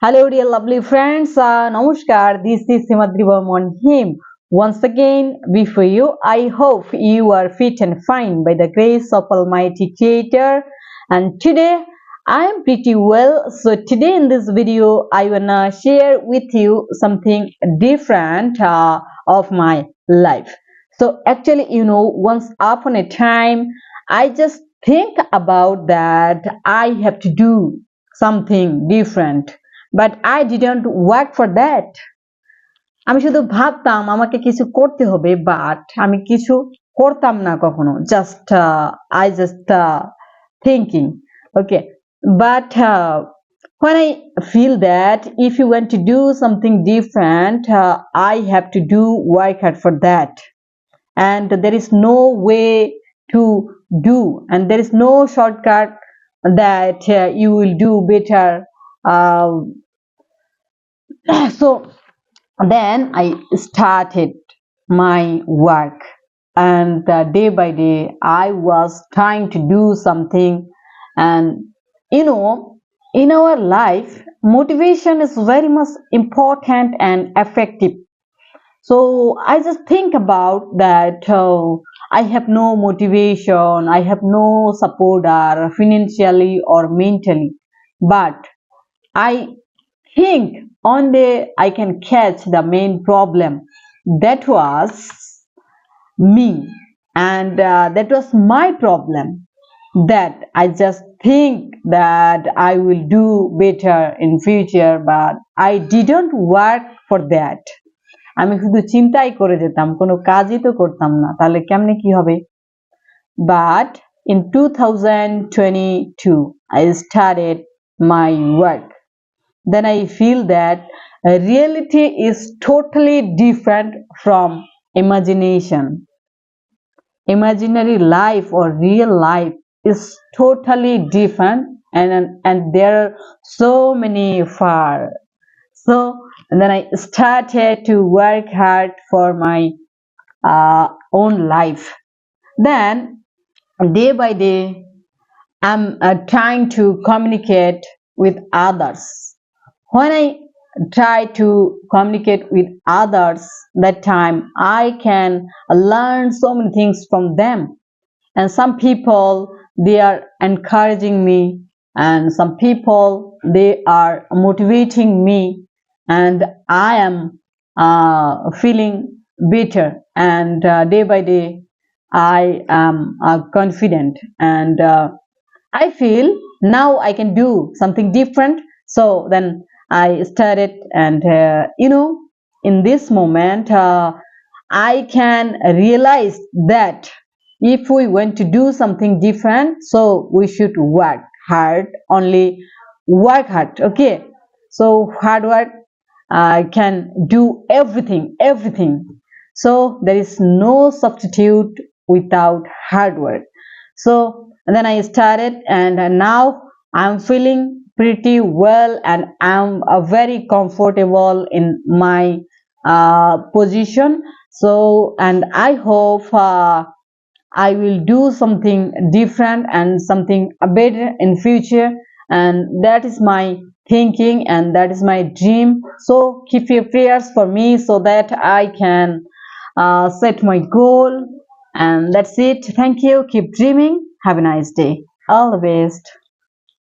Hello, dear lovely friends. Uh, Namaskar. This is Himadri on him. Once again, before you, I hope you are fit and fine by the grace of Almighty Creator. And today, I am pretty well. So today in this video, I wanna share with you something different uh, of my life. So actually, you know, once upon a time, I just think about that I have to do something different but I didn't work for that. আমি শুধু ভাবতাম আমাকে কিছু করতে হবে but আমি কিছু করতাম না কখনো just I just thinking okay but when I feel that if you want to do something different, uh, I have to do work hard for that. And there is no way to do, and there is no shortcut that uh, you will do better uh, so then I started my work, and uh, day by day I was trying to do something. And you know, in our life, motivation is very much important and effective. So I just think about that. Uh, I have no motivation, I have no support, or financially or mentally, but I think one day I can catch the main problem. That was me, and uh, that was my problem. That I just think that I will do better in future, but I didn't work for that. আমি শুধু চিন্তাই করে যেতাম কোনো কাজই তো করতাম না তাহলে কেমনে কি হবে but in 2022 I started my work then I feel that reality is totally different from imagination. Imaginary life or real life is totally different and, and there are so many far. So then I started to work hard for my uh, own life. Then day by day, I'm uh, trying to communicate with others when I try to communicate with others that time I can learn so many things from them. And some people they are encouraging me and some people they are motivating me and I am uh, feeling better and uh, day by day I am uh, confident. And uh, I feel now I can do something different. So then I started, and uh, you know, in this moment, uh, I can realize that if we want to do something different, so we should work hard, only work hard, okay? So, hard work uh, can do everything, everything. So, there is no substitute without hard work. So, then I started, and now I'm feeling pretty well and I'm very comfortable in my uh, position. So, and I hope uh, I will do something different and something better in future. And that is my thinking and that is my dream. So keep your prayers for me so that I can uh, set my goal. And that's it. Thank you. Keep dreaming. Have a nice day. All the best.